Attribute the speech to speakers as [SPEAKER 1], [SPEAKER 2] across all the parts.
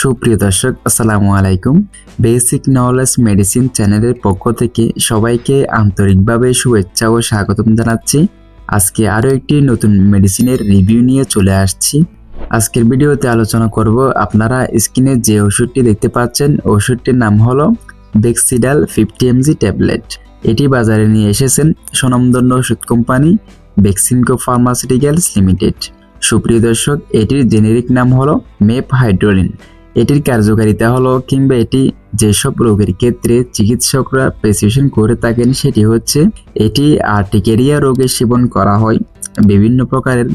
[SPEAKER 1] সুপ্রিয় দর্শক, আসসালামু আলাইকুম। বেসিক নলেজ মেডিসিন চ্যানেলের পক্ষ থেকে সবাইকে আন্তরিকভাবে শুভেচ্ছা ও স্বাগতম জানাচ্ছি। আজকে আরও একটি নতুন মেডিসিনের রিভিউ নিয়ে চলে আসছি। আজকের ভিডিওতে আলোচনা করব আপনারা স্ক্রিনে যে ওষুধটি দেখতে পাচ্ছেন, ওষুধটির নাম হলো বেক্সিডাল ফিফটি এমজি ট্যাবলেট এটি বাজারে নিয়ে এসেছেন স্বনামধন্য ওষুধ কোম্পানি বেক্সিনকো ফার্মাসিউটিক্যালস লিমিটেড সুপ্রিয় দর্শক, এটির জেনেরিক নাম হলো মেপ হাইড্রোলিন এটির কার্যকারিতা হলো কিংবা এটি যেসব রোগের ক্ষেত্রে চিকিৎসকরা প্রেসক্রিপশন করে থাকেন সেটি হচ্ছে, এটি আর্টিকেরিয়া রোগে সেবন করা হয়, বিভিন্ন প্রকারের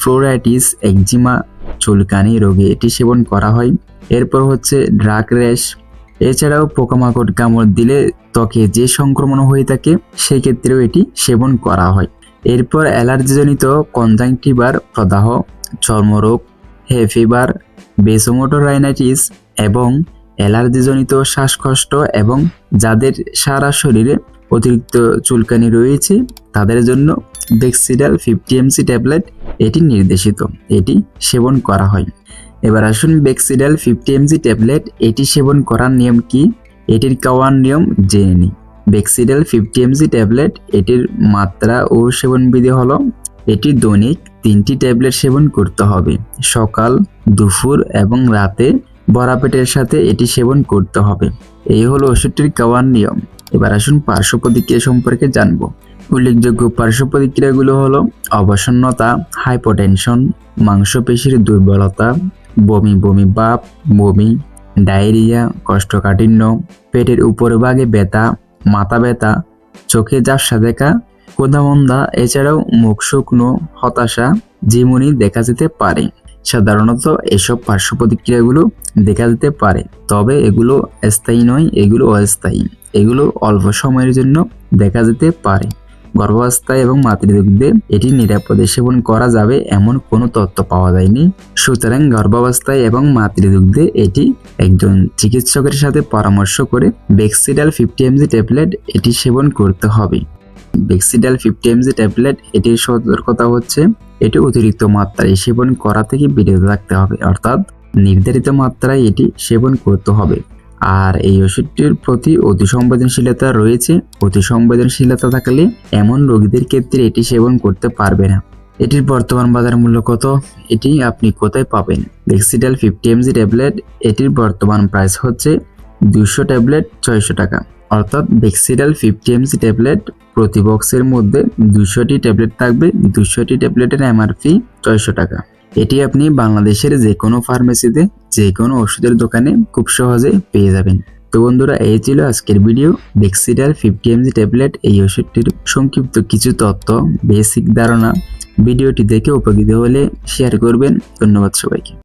[SPEAKER 1] ফ্লোরাইটিস একজিমা চুলকানি রোগে এটি সেবন করা হয়, এরপর হচ্ছে ড্রাগ র্যাশ এছাড়াও পোকামাকড় কামড় দিলে ত্বকে যে সংক্রমণ হয়ে থাকে সেক্ষেত্রেও এটি সেবন করা হয়। এরপর অ্যালার্জিজনিত কনজাংটিভার প্রদাহ, চর্মরোগ হে ফিভার বেসোমোটোরাইনাইটিস এবং অ্যালার্জিজনিত শ্বাসকষ্ট এবং যাদের সারা শরীরে অতিরিক্ত চুলকানি রয়েছে, তাদের জন্য বেক্সিডাল ফিফটি এমসি ট্যাবলেট এটি নির্দেশিত। এটি সেবন করা হয়। এবার আসুন বেক্সিডাল ফিফটি এমজি ট্যাবলেট এটি সেবন করার নিয়ম কি? এটির খাওয়ার নিয়ম জেনে নিই। বেক্সিডাল ফিফটি এমজি ট্যাবলেট এটির মাত্রা ও সেবনবিধি হলো এটি দৈনিক তিনটি ট্যাবলেট সেবন করতে হবে। সকাল, দুপুর এবং রাতে বড়া পেটের সাথে এটি সেবন করতে হবে। এই হলো ওষুধটির খাওয়ার নিয়ম। এবার আসুন পার্শ্ব প্রতিক্রিয়া সম্পর্কে জানব। উল্লেখযোগ্য পার্শ্ব প্রতিক্রিয়াগুলো হলো অবসন্নতা, হাইপোটেনশন, মাংসপেশির দুর্বলতা, বমি বমি বাপ, বমি, ডায়রিয়া কষ্টকাঠিন্য পেটের উপরভাগে ব্যথা, মাথা ব্যথা, চোখে ঝাপসা দেখা কোদামন্দা এছাড়াও মুখ শুকনো, হতাশা যেমনই দেখা যেতে পারে, সাধারণত এসব পার্শ্ব প্রতিক্রিয়াগুলো দেখা যেতে পারে, তবে এগুলো স্থায়ী নয়, এগুলো অস্থায়ী, এগুলো অল্প সময়ের জন্য দেখা যেতে পারে। গর্ভাবস্থায় এবং মাতৃদুগ্ধে এটি নিরাপদে সেবন করা যাবে এমন কোনো তথ্য পাওয়া যায়নি। সুতরাং গর্ভাবস্থায় এবং মাতৃদুগ্ধে এটি একজন চিকিৎসকের সাথে পরামর্শ করে বেক্সিডাল ফিফটি এমজি ট্যাবলেট এটি সেবন করতে হবে। বেক্সিডাল ফিফটি এমজি ট্যাবলেট এটির সতর্কতা হচ্ছে। এটি অতিরিক্ত মাত্রায় সেবন করা থেকে বিরত থাকতে হবে, অর্থাৎ নির্ধারিত মাত্রায় এটি সেবন করতে হবে। আর এই ওষুধটির প্রতি অতি সংবেদনশীলতা রয়েছে। অতি সংবেদনশীলতা থাকলে এমন রোগীদের ক্ষেত্রে এটি সেবন করতে পারবে না। এটির বর্তমান বাজার মূল্য কত? এটি আপনি কোথায় পাবেন? বেক্সিডাল ফিফটি এমজি ট্যাবলেট এটির বর্তমান প্রাইস হচ্ছে দুশো ট্যাবলেট ছয়শো টাকা। অর্থাৎ বেক্সিডাল ফিফটি এমজি ট্যাবলেট প্রতি বক্সের মধ্যে দুশোটি ট্যাবলেট থাকবে। দুশোটি ট্যাবলেটের এমআরপি ছয়শো টাকা। এটি আপনি বাংলাদেশের যে কোনো ফার্মেসিতে যে কোনো ওষুধের দোকানে খুব সহজে পেয়ে যাবেন। তো বন্ধুরা, এই ছিল আজকের video Bexidal fifty MG tablet এই ওষুধটির সংক্ষিপ্ত কিছু তথ্য বেসিক ধারণা ভিডিওটি দেখে উপকৃত হলে শেয়ার করবেন। ধন্যবাদ সবাইকে।